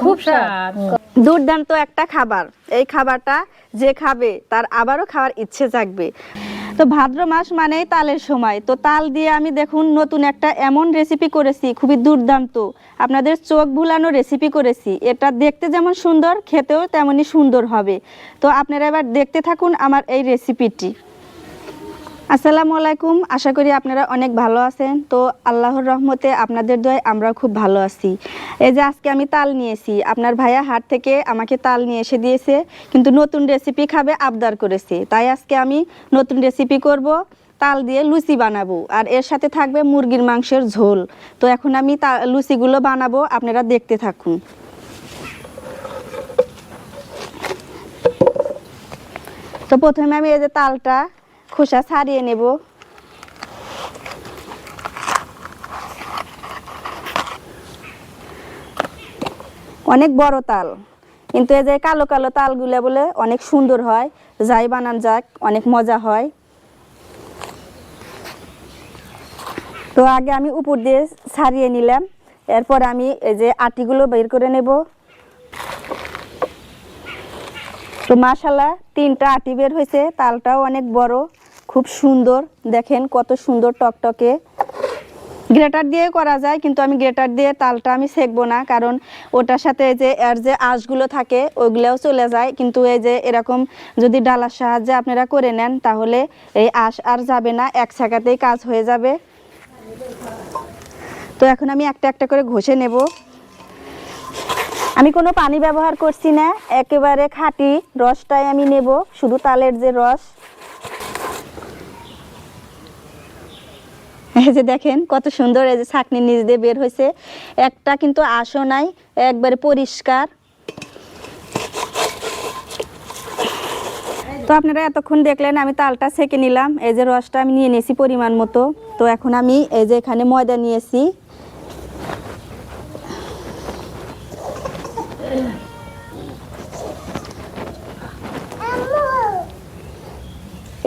খুব স্বাদ। দুর্দান্ত একটা খাবার। এই খাবারটা যে খাবে তার আবারও খাওয়ার ইচ্ছে জাগবে। তো ভাদ্র মাস মানেই তালের সময়। তো তাল দিয়ে আমি দেখুন নতুন একটা এমন রেসিপি করেছি খুবই দুর্দান্ত। আপনাদের চোখ ভুলানো রেসিপি করেছি। এটা দেখতে যেমন সুন্দর খেতেও তেমনই সুন্দর হবে। তো আপনারা এবার দেখতে থাকুন আমার এই রেসিপিটি আসসালামু আলাইকুম। আশা করি আপনারা অনেক ভালো আছেন। তো আল্লাহর রহমতে আপনাদের দয় আমরা খুব ভালো আছি। এই যে আজকে আমি তাল নিয়েছি। আপনার ভাইয়া হাট থেকে আমাকে তাল নিয়ে এসে দিয়েছে। কিন্তু নতুন রেসিপি খাবে আবদার করেছে। তাই আজকে আমি নতুন রেসিপি করব। তাল দিয়ে লুচি বানাবো। আর এর সাথে থাকবে মুরগির মাংসের ঝোল। তো এখন আমি তা লুচিগুলো বানাবো। আপনারা দেখতে থাকুন। তো প্রথমে আমি এই যে তালটা খোসা ছাড়িয়ে নেব। অনেক বড় তাল, কিন্তু এই যে কালো কালো তালগুলো বলে অনেক সুন্দর হয়। যাই বানান যাক, অনেক মজা হয়। তো আগে আমি উপর দিয়ে ছাড়িয়ে নিলাম। এরপর আমি এই যে আটিগুলো বের করে নেব। তো মাশাল্লাহ তিনটা আটি বের হয়েছে, তালটাও অনেক বড়। খুব সুন্দর। দেখেন কত সুন্দর টকটকে। গ্রেটার দিয়ে করা যায়, কিন্তু আমি গ্রেটার দিয়ে তালটা আমি সেকবো না, কারণ ওটার সাথে যে এর যে আঁশগুলো থাকে, ওইগুলোও চলে যায়। কিন্তু এই যে এরকম যদি ডালার সাহায্যে আপনারা করে নেন, তাহলে এই আঁশ আর যাবে না, এক ছাকাতেই কাজ হয়ে যাবে। তো এখন আমি একটা একটা করে ঘষে নেব। আমি কোনো পানি ব্যবহার করছি না, একেবারে খাঁটি রসটাই আমি নেব, শুধু তালের যে রস। এই যে দেখেন, কত সুন্দর এই যে ছাকনির নিচ দিয়ে বের হয়েছে। একটা কিন্তু আসো নাই, একবারে পরিষ্কার। তো আপনারা এতক্ষণ দেখলেন, আমি তালটা ছেঁকে নিলাম। এই যে রসটা আমি নিয়ে নিয়েছি পরিমাণ মতো। তো এখন আমি এই যে এখানে ময়দা নিয়েছি।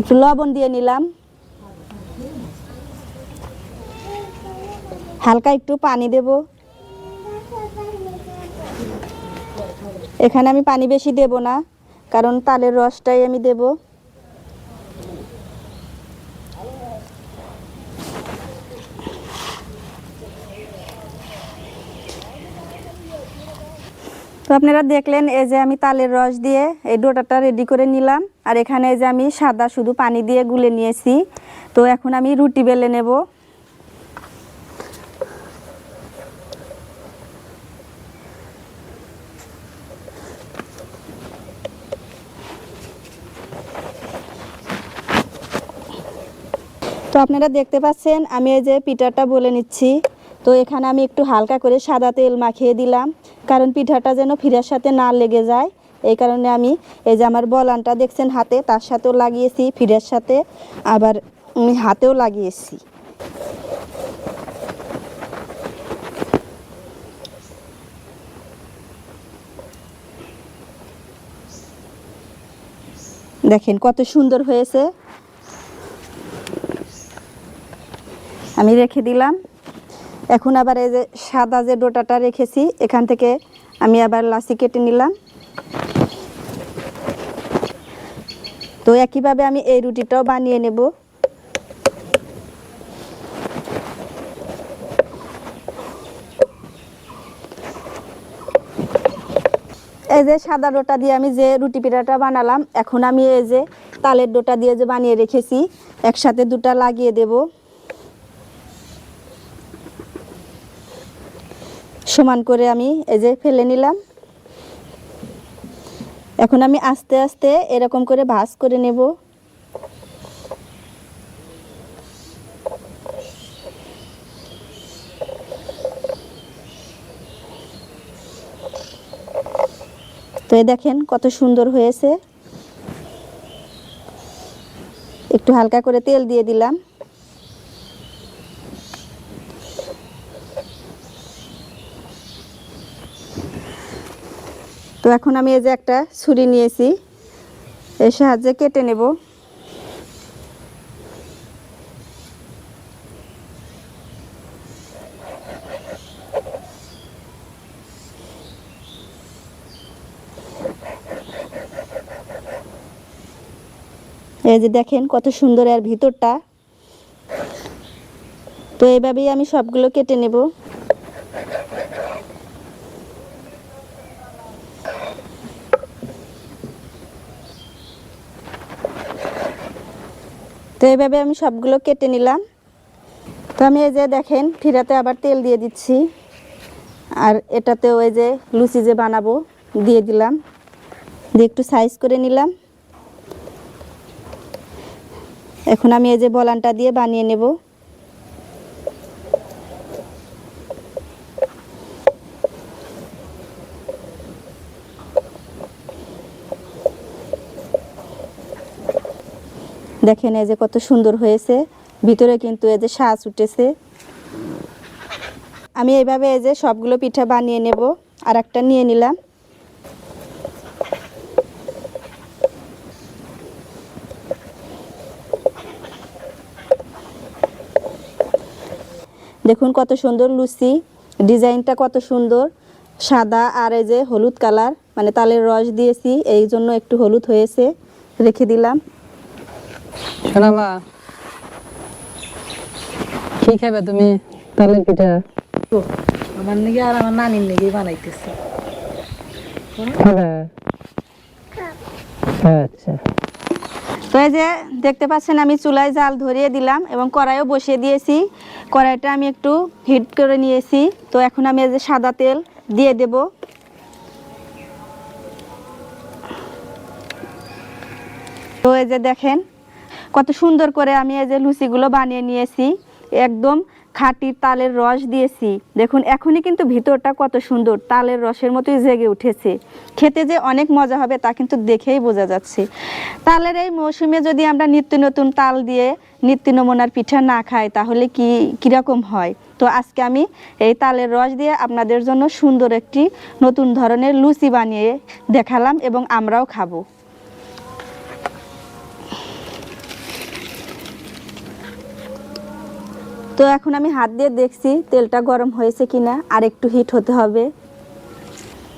একটু লবণ দিয়ে নিলাম। হালকা একটু পানি দেব। এখানে আমি পানি বেশি দেব না, কারণ তালের রসটাই আমি দেব। তো আপনারা দেখলেন এই যে আমি তালের রস দিয়ে এই ডোটাটা রেডি করে নিলাম, আর এখানে যে আমি সাদা শুধু পানি দিয়ে গুলে নিয়েছি। তো এখন আমি রুটি বেলে নেব। তো আপনারা দেখতে পাচ্ছেন, আমি এই যে পিঠাটা বলে নিচ্ছি। তো এখানে আমি একটু হালকা করে সাদা তেল মাখিয়ে দিলাম, কারণ পিঠাটা যেন ফিরার সাথে না লেগে যায়। এই কারণে আমি এই যে আমার বলানটা দেখছেন হাতে, তার সাথেও লাগিয়েছি ফিরের সাথে, আবার আমি হাতেও লাগিয়েছি। দেখেন কত সুন্দর হয়েছে। আমি রেখে দিলাম। এখন আবার এই যে সাদা যে ডোটাটা রেখেছি, এখান থেকে আমি আবার লাসি কেটে নিলাম। তো একইভাবে আমি এই রুটিটাও বানিয়ে নেব। এই যে সাদা ডোটা দিয়ে আমি যে রুটি পিঠাটা বানালাম, এখন আমি এই যে তালের ডোটা দিয়ে যে বানিয়ে রেখেছি, একসাথে দুটা লাগিয়ে দেবো। সমান করে আমি এই যে ফেলে নিলাম। এখন আমি আস্তে আস্তে এরকম করে ভাজ করে নেব। তো দেখেন কত সুন্দর হয়েছে। একটু হালকা করে তেল দিয়ে দিলাম। তো এখন আমি এই যে একটা ছুরি নিয়েছি। এর সাহায্যে কেটে নেব। এই যে দেখেন কত সুন্দর আর ভিতরটা। তো এইভাবেই আমি সবগুলো কেটে নেব। তো এইভাবে আমি সবগুলো কেটে নিলাম। তো আমি এই যে দেখেন ফিরাতে আবার তেল দিয়ে দিচ্ছি। আর এটাতে ওই যে লুচি যে বানাবো, দিয়ে দিলাম। দিয়ে একটু সাইজ করে নিলাম। এখন আমি এই যে বলানটা দিয়ে বানিয়ে নেব। দেখেন এই যে কত সুন্দর হয়েছে। ভিতরে কিন্তু এই যে সাজ উঠেছে। আমি এইভাবে এই যে সবগুলো পিঠা বানিয়ে নেব আর একটা নিয়ে নিলাম। দেখুন কত সুন্দর লুচি, ডিজাইনটা কত সুন্দর। সাদা আর এই যে হলুদ কালার মানে তালের রস দিয়েছি, এই জন্য একটু হলুদ হয়েছে, রেখে দিলাম। শোনাবা কি খাবে তুমি? তালের পিঠা। আমার নাকি আর আমার নানির নাকি বানাইতেছে। আচ্ছা। তো এই যে দেখতে পাচ্ছেন আমি চুলায় জাল ধরিয়ে দিলাম এবং কড়াইও বসিয়ে দিয়েছি। কড়াইটা আমি একটু হিট করে নিয়েছি। তো এখন আমি এই যে সাদা তেল দিয়ে দেব। তো এই যে দেখেন কত সুন্দর করে আমি এই যে লুচিগুলো বানিয়ে নিয়েছি, একদম খাঁটি তালের রস দিয়েছি। দেখুন, এখনই কিন্তু ভিতরটা কত সুন্দর, তালের রসের মতোই জেগে উঠেছে। খেতে যে অনেক মজা হবে তা কিন্তু দেখেই বোঝা যাচ্ছে। তালের এই মৌসুমে যদি আমরা নিত্য নতুন তাল দিয়ে নিত্য নমুনার পিঠা না খাই, তাহলে কি, কীরকম হয়? তো আজকে আমি এই তালের রস দিয়ে আপনাদের জন্য সুন্দর একটি নতুন ধরনের লুচি বানিয়ে দেখালাম এবং আমরাও খাব। তো এখন আমি হাত দিয়ে দেখছি তেলটা গরম হয়েছে কিনা, আর একটু হিট হতে হবে।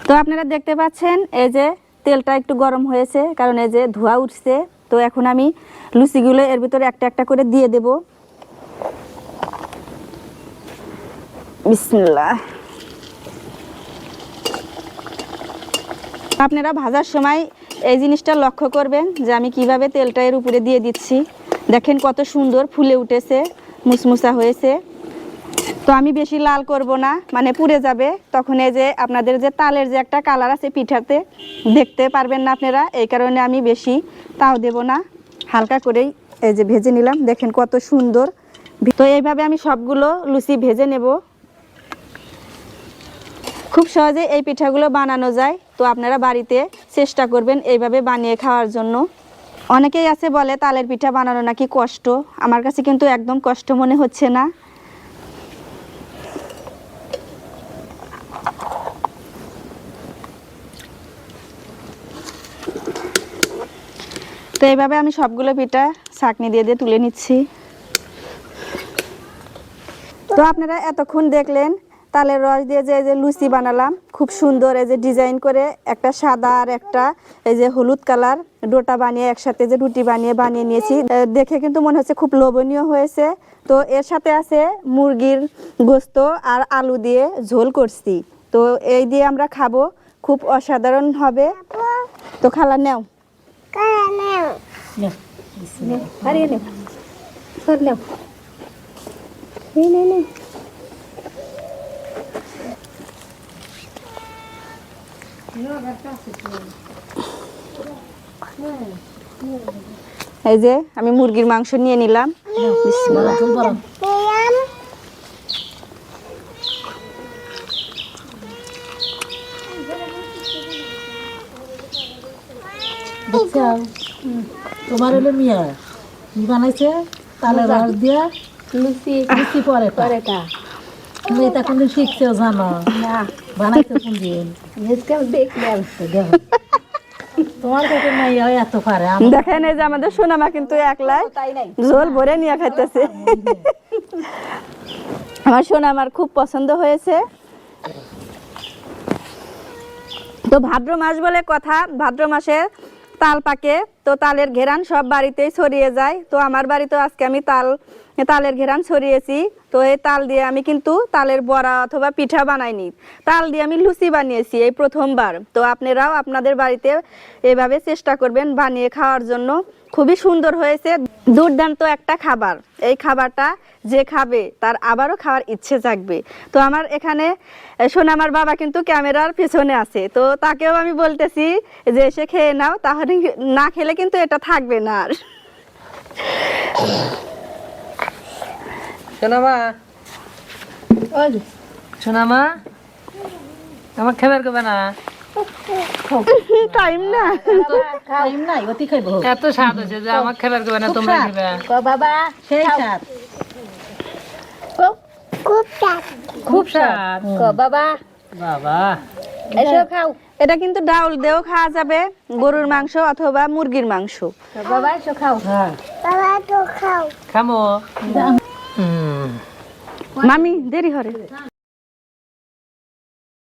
তো আপনারা দেখতে পাচ্ছেন, এই যে তেলটা একটু গরম হয়েছে, কারণ এই যে ধোয়া উঠছে। তো এখন আমি লুচিগুলো এর ভিতরে একটা একটা করে দিয়ে দেব। বিসমিল্লাহ। আপনারা ভাজার সময় এই জিনিসটা লক্ষ্য করবেন যে আমি কীভাবে তেলটা এর উপরে দিয়ে দিচ্ছি। দেখেন কত সুন্দর ফুলে উঠেছে। মুসমুসা হয়েছে। তো আমি বেশি লাল করব না মানে পুড়ে যাবে। তখন এই যে আপনাদের যে তালের যে একটা কালার আছে পিঠাতে, দেখতে পারবেন না আপনারা, এই কারণে আমি বেশি তাও দেব না। হালকা করেই এই যে ভেজে নিলাম, দেখেন কত সুন্দর। তো এইভাবে আমি সবগুলো লুচি ভেজে নেব। খুব সহজে এই পিঠাগুলো বানানো যায়, তো আপনারা বাড়িতে চেষ্টা করবেন এইভাবে বানিয়ে খাওয়ার জন্য। অনেকেই আছে বলে তালের পিঠা বানানো নাকি কষ্ট। আমার কাছে কিন্তু একদম কষ্ট মনে হচ্ছে না। তো এইভাবে আমি সবগুলো পিঠা ছাকনি দিয়ে দিয়ে তুলে নিচ্ছি। তো আপনারা এতক্ষণ দেখলেন তালের রস দিয়ে যে এই যে লুচি বানালাম খুব সুন্দর এই যে ডিজাইন করে একটা সাদা আর একটা এই যে হলুদ কালার ডোটা বানিয়ে একসাথে যে রুটি বানিয়ে বানিয়ে নিয়েছি। দেখে কিন্তু মনে হচ্ছে খুব লোভনীয় হয়েছে। তো এর সাথে আছে মুরগির গোস্ত আর আলু দিয়ে ঝোল করছি। তো এই দিয়ে আমরা খাব খুব অসাধারণ হবে। তো খালা নেও। হারিয়ে নেও সর নেও এই যে আমি মুরগির মাংস নিয়ে নিলাম। তোমার হলো মিয়া। কি বানাইছে? তালের রস দিয়া লুচি। লুচি পরে পরেটা। তুমি এটা কোনদিন শিখছেও জানো? না। কোন দিন দেখলাম দেখো তোমার কাছে নাই এত পারে দেখেন এই যে আমাদের সোনামা কিন্তু একলাই। ঝোল ভরে নিয়ে খাইতেছে। আমার সোনামার খুব পছন্দ হয়েছে। তো ভাদ্র মাস বলে কথা ভাদ্র মাসে তাল পাকে তো তালের ঘেরান সব বাড়িতেই ছড়িয়ে যায়। তো আমার বাড়িতেও আজকে আমি তাল তালের ঘেরান ছড়িয়েছি। তো এই তাল দিয়ে আমি কিন্তু তালের বড়া অথবা পিঠা বানাইনি। তাল দিয়ে আমি লুচি বানিয়েছি এই প্রথমবার। তো আপনারাও আপনাদের বাড়িতে এভাবে চেষ্টা করবেন বানিয়ে খাওয়ার জন্য। খুবই সুন্দর হয়েছে দুর্দান্ত একটা খাবার। এই খাবারটা যে খাবে তার আবারও খাওয়ার ইচ্ছে জাগবে। তো আমার এখানে আহ, সোনামার বাবা কিন্তু ক্যামেরার পেছনে আছে। তো তাকেও আমি বলতেছি যে এসে খেয়ে নাও তাহলে না খেলে কিন্তু এটা থাকবে না আর। সোনামা? সোনামা? আমার খাবার করবে না? টাইম না। টাইম নাই অতি খাইব। এত স্বাদ যে আমার খাবার করবে না তোমরা স্বাদ। দিবে বাবা সেই স্বাদ। খুব স্বাদ। বাবা? বাবা। এসো খাও। এটা কিন্তু ডাউল দেও খাওয়া যাবে গরুর মাংস অথবা মুরগির মাংস। বাবা এসো খাও। হ্যাঁ। খামো। হুম মামি দেরি হরে